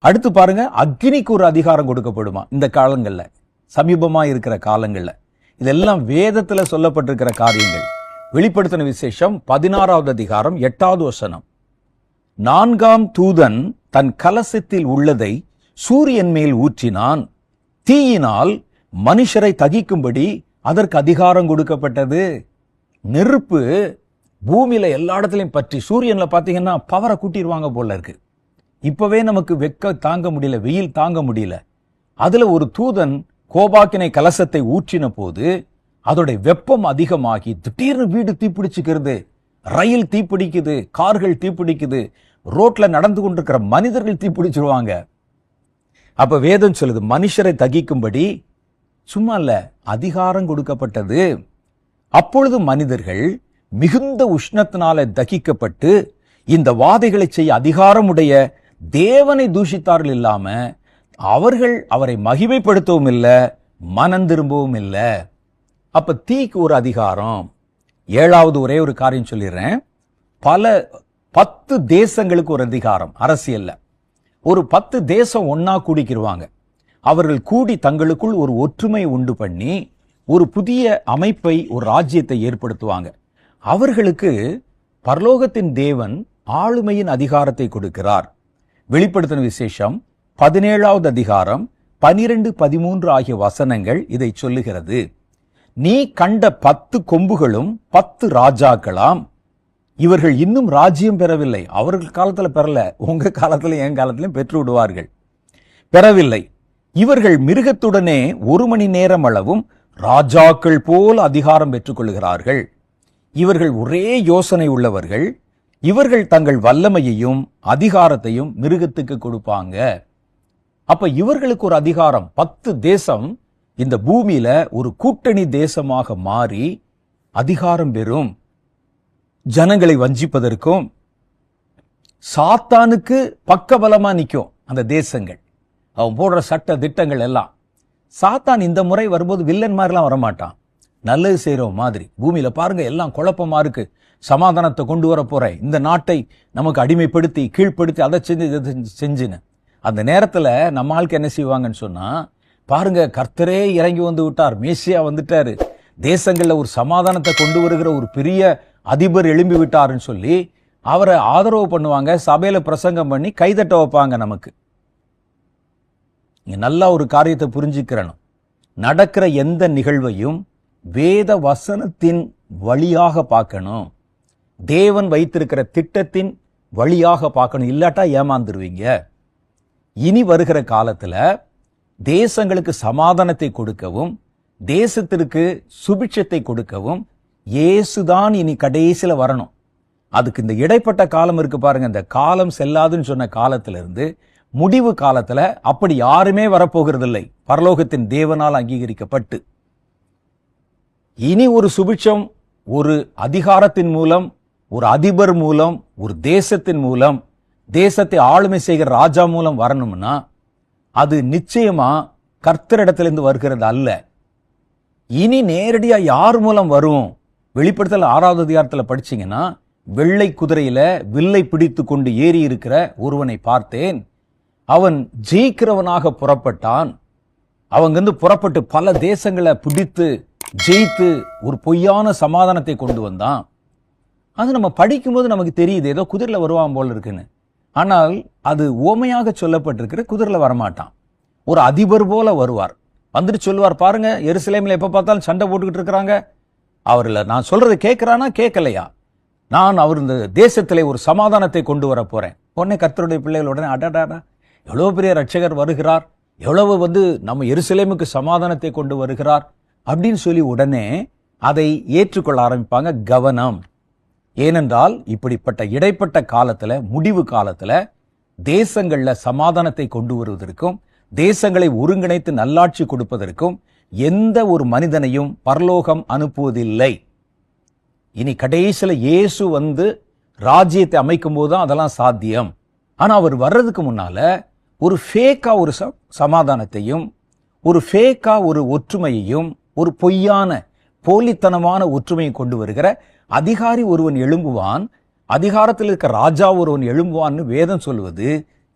அடுத்து பாருங்க அக்னிக்கு ஒரு அதிகாரம் கொடுக்கப்படுமா? இந்த காலங்கள்ல சமீபமா இருக்கிற காலங்கள்ல. இதெல்லாம் வேதத்துல சொல்லப்பட்டிருக்கிற காரியங்கள். வெளிப்படுத்தின விசேஷம் பதினாறாவது அதிகாரம் எட்டாவது வசனம். நான்காம் தூதன் தன் கலசத்தில் உள்ளதை சூரியன் மேல் ஊற்றினான். தீயினால் மனுஷரை தகிக்கும்படி அதற்கு அதிகாரம் கொடுக்கப்பட்டது. நெருப்பு பூமியில எல்லா இடத்துலையும் பற்றி சூரியன்ல பாத்தீங்கன்னா பவரை கூட்டிடுவாங்க போல இருக்கு. இப்பவே நமக்கு வெக்க தாங்க முடியல வெயில் தாங்க முடியல. அதுல ஒரு தூதன் கோபாக்கினை கலசத்தை ஊற்றின போது அதோட வெப்பம் அதிகமாகி திடீர்னு வீடு தீப்பிடிச்சுக்கிறது ரயில் தீப்பிடிக்குது கார்கள் தீப்பிடிக்குது ரோட்ல நடந்து கொண்டிருக்கிற மனிதர்கள் தீப்பிடிச்சிருவாங்க அப்ப வேதம் சொல்லுது மனுஷரை தகிக்கும்படி சும்மா இல்ல அதிகாரம் கொடுக்கப்பட்டது. அப்பொழுது மனிதர்கள் மிகுந்த உஷ்ணத்தினால தகிக்கப்பட்டு இந்த வாதைகளை செய்ய அதிகாரமுடைய தேவனை தூஷித்தார்கள் இல்லாம அவர்கள் அவரை மகிமைப்படுத்தவும் இல்லை மனம் திரும்பவும் இல்லை. அப்ப தீக்கு ஒரு அதிகாரம். ஏழாவது ஒரே ஒரு காரியம் சொல்லிடுறேன். பல பத்து தேசங்களுக்கு ஒரு அதிகாரம் அரசியல்ல. ஒரு பத்து தேசம் ஒன்னா கூடிக்கிடுவாங்க அவர்கள் கூடி தங்களுக்குள் ஒரு ஒற்றுமை உண்டு பண்ணி ஒரு புதிய அமைப்பை ஒரு ராஜ்யத்தை ஏற்படுத்துவாங்க. அவர்களுக்கு பரலோகத்தின் தேவன் ஆளுமையின் அதிகாரத்தை கொடுக்கிறார். வெளிப்படுத்தின விசேஷம் பதினேழாவது அதிகாரம் பனிரெண்டு பதிமூன்று ஆகிய வசனங்கள் இதை சொல்லுகிறது. நீ கண்ட பத்து கொம்புகளும் பத்து ராஜாக்களாம். இவர்கள் இன்னும் ராஜ்யம் பெறவில்லை. அவர்கள் காலத்தில் பெறல. உங்க காலத்தில் என் காலத்திலும் பெற்று விடுவார்கள். பெறவில்லை. இவர்கள் மிருகத்துடனே ஒரு மணி நேரம் அளவும் ராஜாக்கள் போல் அதிகாரம் பெற்றுக்கொள்கிறார்கள் இவர்கள் ஒரே யோசனை உள்ளவர்கள். இவர்கள் தங்கள் வல்லமையையும் அதிகாரத்தையும் மிருகத்துக்கு கொடுப்பாங்க. அப்ப இவர்களுக்கு ஒரு அதிகாரம் பத்து தேசம் இந்த பூமியில ஒரு கூட்டணி தேசமாக மாறி அதிகாரம் பெறும். ஜனங்களை வஞ்சிப்பதற்கும் சாத்தானுக்கு பக்கபலமா நிற்கும் அந்த தேசங்கள். அவன் போடுற சட்ட திட்டங்கள் எல்லாம். சாத்தான் இந்த முறை வரும்போது வில்லன் மாதிரிலாம் வரமாட்டான். நல்லது செய்கிறோம் மாதிரி. பூமியில் பாருங்க எல்லாம் குழப்பமாக இருக்கு. சமாதானத்தை கொண்டு வர போறேன் இந்த நாட்டை நமக்கு அடிமைப்படுத்தி கீழ்ப்படுத்தி அதை செஞ்சு இதை செஞ்சு- செஞ்சுன்னு. அந்த நேரத்தில் நம்ம ஆளுக்கு என்ன செய்வாங்கன்னு சொன்னால் பாருங்க கர்த்தரே இறங்கி வந்து விட்டார் மேசியா வந்துட்டார். தேசங்களில் ஒரு சமாதானத்தை கொண்டு வருகிற ஒரு பெரிய அதிபர் எழும்பி விட்டாருன்னு சொல்லி அவரை ஆதரவு பண்ணுவாங்க சபையில் பிரசங்கம் பண்ணி கைதட்ட வைப்பாங்க நமக்கு. நீங்கள் நல்லா ஒரு காரியத்தை புரிஞ்சுக்கிறணும். நடக்கிற எந்த நிகழ்வையும் வேத வசனத்தின் வழியாக பார்க்கணும். தேவன் வைத்திருக்கிற திட்டத்தின் வழியாக பார்க்கணும். இல்லாட்டா ஏமாந்துருவீங்க. இனி வருகிற காலத்தில் தேசங்களுக்கு சமாதானத்தை கொடுக்கவும் தேசத்திற்கு சுபிட்சத்தை கொடுக்கவும் இயேசுதான் இனி கடைசியில் வரணும். அதுக்கு இந்த இடைப்பட்ட காலம் இருக்கு பாருங்க. இந்த காலம் செல்லாதுன்னு சொன்ன காலத்திலிருந்து முடிவு காலத்தில் அப்படி யாருமே வரப்போகிறதில்லை. பரலோகத்தின் தேவனால் அங்கீகரிக்கப்பட்டு. இனி ஒரு சுபிட்சம் ஒரு அதிகாரத்தின் மூலம் ஒரு அதிபர் மூலம் ஒரு தேசத்தின் மூலம் தேசத்தை ஆளுமை செய்கிற ராஜா மூலம் வரணும்னா அது நிச்சயமா கர்த்தரிடத்திலிருந்து வருகிறது அல்ல. இனி நேரடியாக யார் மூலம் வரும்? வெளிப்படுத்தல் ஆறாவது அதிகாரத்தில் படிச்சிங்கன்னா வெள்ளை குதிரையில வில்லை பிடித்து கொண்டு ஏறி இருக்கிற ஒருவனை பார்த்தேன். அவன் ஜெயிக்கிறவனாக புறப்பட்டான். அவங்கிருந்து புறப்பட்டு பல தேசங்களை பிடித்து ஜெயித்து ஒரு பொய்யான சமாதானத்தை கொண்டு வந்தான். அது நம்ம படிக்கும்போது நமக்கு தெரியுது. ஏதோ குதிரையில் வருவான் போல் இருக்குன்னு. ஆனால் அது ஓமையாக சொல்லப்பட்டிருக்கிற குதிரையில் வரமாட்டான். ஒரு அதிபர் போல வருவார். வந்துட்டு சொல்லுவார் பாருங்க எருசலேமில் எப்போ பார்த்தாலும் சண்டை போட்டுக்கிட்டு இருக்கிறாங்க. அவரில் நான் சொல்றது கேட்குறானா கேட்கலையா நான் அவர் இந்த தேசத்தில் ஒரு சமாதானத்தை கொண்டு வர போறேன். உடனே கர்த்தருடைய பிள்ளைகள் உடனே அடடாடா எவ்வளோ பெரிய ரட்சகர் வருகிறார். எவ்வளவு வந்து நம்ம எருசலேமுக்கு சமாதானத்தை கொண்டு வருகிறார். அப்படின்னு சொல்லி உடனே அதை ஏற்றுக்கொள்ள ஆரம்பிப்பாங்க கவனம். ஏனென்றால் இப்படிப்பட்ட இடைப்பட்ட காலத்தில் முடிவு காலத்தில் தேசங்களில் சமாதானத்தை கொண்டு வருவதற்கும் தேசங்களை ஒருங்கிணைத்து நல்லாட்சி கொடுப்பதற்கும் எந்த ஒரு மனிதனையும் பரலோகம் அனுப்புவதில்லை. இனி கடைசியில் இயேசு வந்து ராஜ்யத்தை அமைக்கும் போது தான் அதெல்லாம் சாத்தியம். ஆனால் அவர் வர்றதுக்கு முன்னால ஒரு ஃபேக்கா ஒரு ச- சமாதானத்தையும் ஒரு ஃபேக்கா ஒரு ஒற்றுமையையும் ஒரு பொய்யான போலித்தனமான ஒற்றுமையை கொண்டு வருகிற அதிகாரி ஒருவன் எழும்புவான் அதிகாரத்தில் இருக்க ராஜா ஒருவன் எழும்புவான்னு வேதம் சொல்வது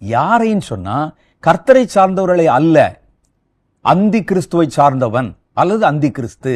யாரைன்னு சொன்னா கர்த்தரை சார்ந்தவர்களை அல்ல அந்தி கிறிஸ்துவை சார்ந்தவன் அல்லது அந்தி கிறிஸ்து